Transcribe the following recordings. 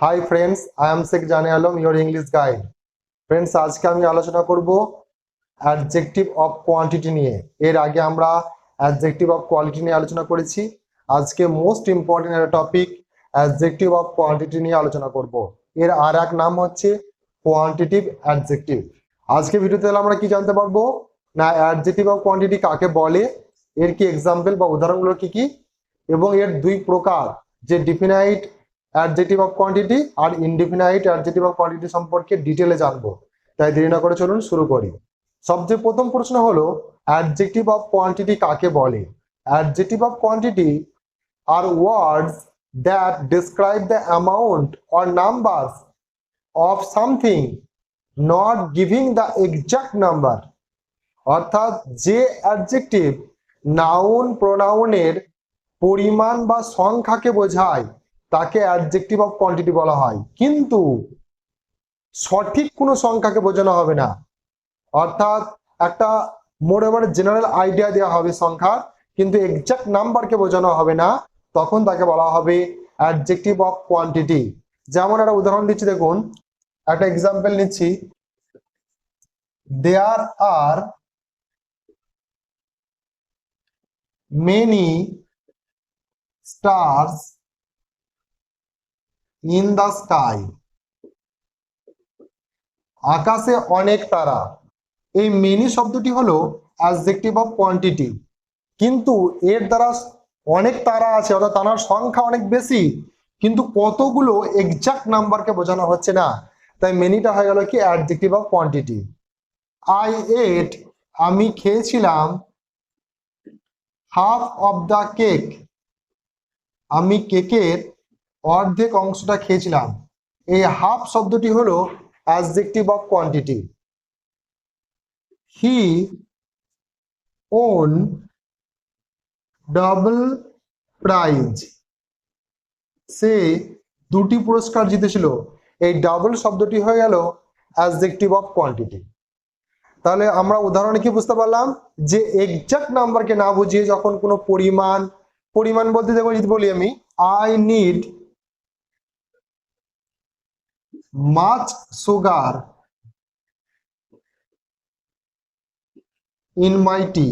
Hi friends I am Sheikh Jane Alam your English guide friends আজকে আমি আলোচনা করব অ্যাডজেক্টিভ অফ কোয়ান্টিটি নিয়ে। এর আগে আমরা অ্যাডজেক্টিভ অফ কোয়ালিটি নিয়ে আলোচনা করেছি। আজকে মোস্ট ইম্পর্টেন্ট একটা টপিক অ্যাডজেক্টিভ অফ কোয়ান্টিটি নিয়ে আলোচনা করব। এর আর এক নাম হচ্ছে কোয়ান্টিটিভ অ্যাডজেক্টিভ আজকে ভিডিওতে আমরা কি জানতে পারব? না অ্যাডজেক্টিভ অফ কোয়ান্টিটি কাকে বলে? এর কি এক্সাম্পল বা উদাহরণগুলো কি কি? এবং এর দুই প্রকার যে ডিফিনাইট অ্যাডজেক্টিভ অফ কোয়ান্টিটি আর ইনডিফিনাইট অ্যাডজেক্টিভ অফ কোয়ান্টিটি সম্পর্কে ডিটেলে জানব। তাই দেরি না করে চলুন শুরু করি। সবচেয়ে প্রথম প্রশ্ন হলো অ্যাডজেক্টিভ অফ কোয়ান্টিটি কাকে বলে? Adjective of quantity are words that describe the amount or numbers of something not giving the exact number অর্থাৎ যে অ্যাডজেক্টিভ নাউন প্রোনাউনের পরিমাণ বা সংখ্যাকে বোঝায় তাকে অ্যাডজেক্টিভ অফ কোয়ান্টিটি বলা হয়। কিন্তু সঠিক কোনো সংখ্যাকে বোঝানো হবে না। অর্থাৎ একটা মোর এবার জেনারেল আইডিয়া দেওয়া হবে সংখ্যা কিন্তু এক্সাক্ট নাম্বারকে বোঝানো হবে না, তখন তাকে বলা হবে অ্যাডজেক্টিভ অফ কোয়ান্টিটি যেমন একটা উদাহরণ দিচ্ছি, দেখুন। একটা এক্সাম্পল নিচ্ছি। There are many stars in the sky. আকাশে অনেক তারা। এই মেনি শব্দটি হলো অ্যাডজেক্টিভ অফ কোয়ান্টিটি কিন্তু এর দ্বারা অনেক তারা আছে, অর্থাৎ তারার সংখ্যা অনেক বেশি, কিন্তু কতগুলো এক্সাক্ট নাম্বারকে বোঝানো হচ্ছে না। তাই মেনিটা হয়ে গেল কি adjective of quantity I ate আমি খেয়েছিলাম হাফ অফ দ্য কেক আমি কেকের অর্ধেক অংশটা খেয়েছিলাম। এই হাফ শব্দটি হলো adjective of quantity he won double prize সে দুটি পুরস্কার জিতেছিল। এই ডাবল শব্দটি হয়ে গেল অ্যাডজেক্টিভ অফ কোয়ান্টিটি তাহলে আমরা উদাহরণে কি বুঝতে পারলাম? যে এক্সাক্ট নাম্বারকে না বুঝিয়ে যখন কোনো পরিমাণ পরিমাণ বলতে দেখো যদি বলি আমি I need much, sugar in my tea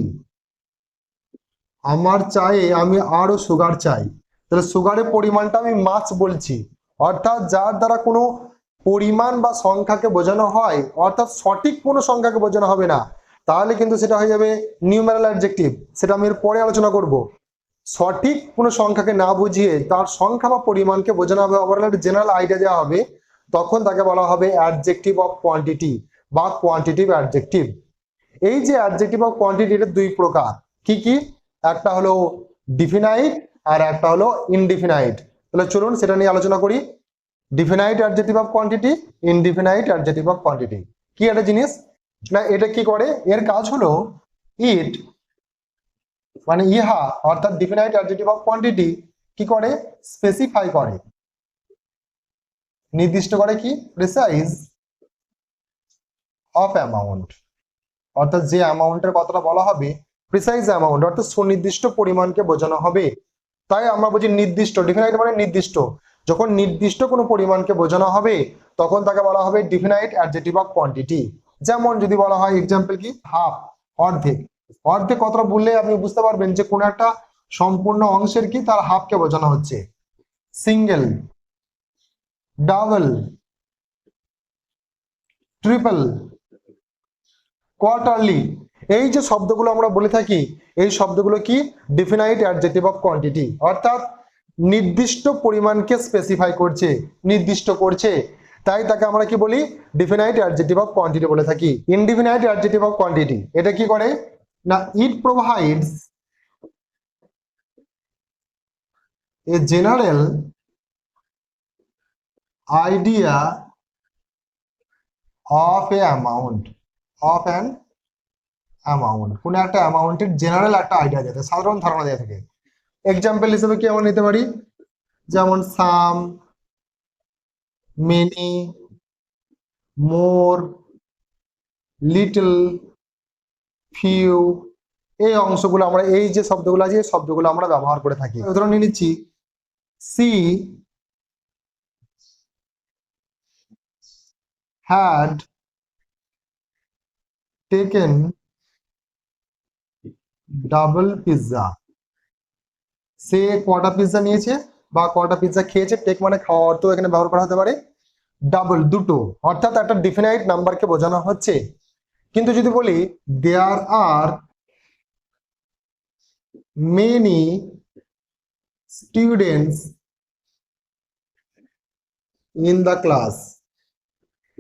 আমার চায়ে আমি আরও সুগার চাই। তাহলে সুগারের পরিমাণটা আমি মাছ বলছি। অর্থাৎ যার দ্বারা কোনো পরিমাণ বা সংখ্যাকে বোঝানো হয়, অর্থাৎ সঠিক কোনো সংখ্যাকে বোঝানো হবে না, তাহলে কিন্তু সেটা হয়ে যাবে নিউমেরাল অ্যাডজেক্টিভ সেটা আমি এর পরে আলোচনা করব। সঠিক কোনো সংখ্যাকে না বুঝিয়ে তার সংখ্যা বা পরিমাণকে বোঝানো হবে ওভারঅল জেনারেল আইডিয়া দেওয়া হবে। তখন তাকে বলা হবে অ্যাডজেক্টিভ অফ কোয়ান্টিটি বা কোয়ান্টিটিভ অ্যাডজেক্টিভ এই যে অ্যাডজেক্টিভ অফ কোয়ান্টিটি এটা দুই প্রকার, কি কি? একটা হলো ডিফিনাইট আর একটা হলো ইনডিফিনাইট তাহলে চলুন সেটা নিয়ে আলোচনা করি। Definite adjective of quantity indefinite adjective of quantity কি একটা জিনিস? না, এটা কি করে? এর কাজ হলো ইট মানে ইহা অর্থাৎ ডিফিনাইট অ্যাডজেক্টিভ অফ কোয়ান্টিটি কি করে? স্পেসিফাই করে। নির্দিষ্ট করে কি? প্রিসাইজ অফ অ্যামাউন্ট অর্থাৎ যে অ্যামাউন্টের কথাটা বলা হবে প্রিসাইজ অ্যামাউন্ট অর্থাৎ সুনির্দিষ্ট পরিমাণকে বোঝানো হবে। তাই আমরা বলছি নির্দিষ্ট ডিফিনাইট মানে নির্দিষ্ট। যখন নির্দিষ্ট কোনো পরিমাণকে বোঝানো হবে, তখন তাকে বলা হবে ডিফিনাইট অ্যাডজেক্টিভ অফ কোয়ান্টিটি যেমন যদি বলা হয় এক্সাম্পল কি? হাফ অর্ধেক। অর্ধেক কথাটা বললে আপনি বুঝতে পারবেন যে কোনো একটা সম্পূর্ণ অংশের কি তার হাফকে বোঝানো হচ্ছে। সিঙ্গেল ডাবল ট্রিপল কোয়ার্টারলি এই যে শব্দগুলো আমরা বলে থাকি, এই শব্দগুলো কি? ডিফিনাইট অ্যাডজেক্টিভ অফ কোয়ান্টিটি অর্থাৎ নির্দিষ্ট পরিমাণকে স্পেসিফাই করছে, নির্দিষ্ট করছে। তাই তাকে আমরা কি বলি? ডিফিনাইট অ্যাডজেক্টিভ অফ কোয়ান্টিটি বলে থাকি। ইনডিফিনাইট অ্যাডজেক্টিভ অফ কোয়ান্টিটি এটা কি করে? না it provides a general idea of a amount of an amount কোন একটা অ্যামাউন্টের জেনারেল একটা আইডিয়া দেয় সাধারণ ধারণা দেওয়া থাকে। এক্সাম্পল হিসেবে কি আমরা নিতে পারি? যেমন some many more little few এই অংশগুলো আমরা, এই যে শব্দগুলো আছে, এই শব্দগুলো আমরা ব্যবহার করে থাকি। উদাহরণ নিচ্ছি she had taken double pizza সে কটা পিৎজা নিয়েছে বা কটা পিৎজা খেয়েছে টেক মানে খাওয়া অর্থ এখানে ব্যবহার করা হতে পারে ডাবল দুটো। অর্থাৎ একটা ডিফিনাইট নাম্বারকে বোঝানো হচ্ছে। কিন্তু যদি বলি there are many students in the class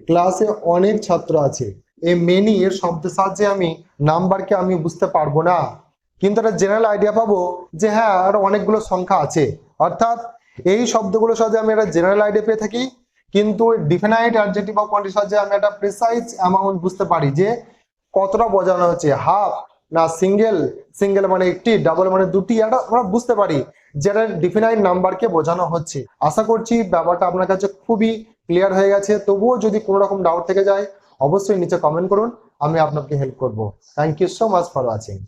ক্লাসে অনেক ছাত্র আছে। এই মেনি এর শব্দের সাহায্যে আমি নাম্বারকে আমি বুঝতে পারব না। কিন্তু একটা জেনারেল আইডিয়া পাবো যে হ্যাঁ আর অনেকগুলো সংখ্যা আছে। অর্থাৎ এই শব্দগুলো সাহায্যে আমি একটা জেনারেল আইডিয়া পেয়ে থাকি। কিন্তু ডিফিনাইট অ্যাডজেক্টিভ বা কোয়ান্টিটির সাহায্যে আমি একটা প্রিসাইজ অ্যামাউন্ট বুঝতে পারি যে কতটা বোঝানো হচ্ছে। হাফ না সিঙ্গেল সিঙ্গেল মানে একটি ডাবল মানে দুটি, এটা আমরা বুঝতে পারি যেটা ডিফিনাইট নাম্বারকে বোঝানো হচ্ছে। আশা করছি ব্যাপারটা আপনার কাছে খুবই ক্লিয়ার হয়ে গেছে। তবুও যদি কোনো রকম ডাউট থেকে যায়, অবশ্যই নিচে কমেন্ট করুন, আমি আপনাকে হেল্প করব। Thank you so much for watching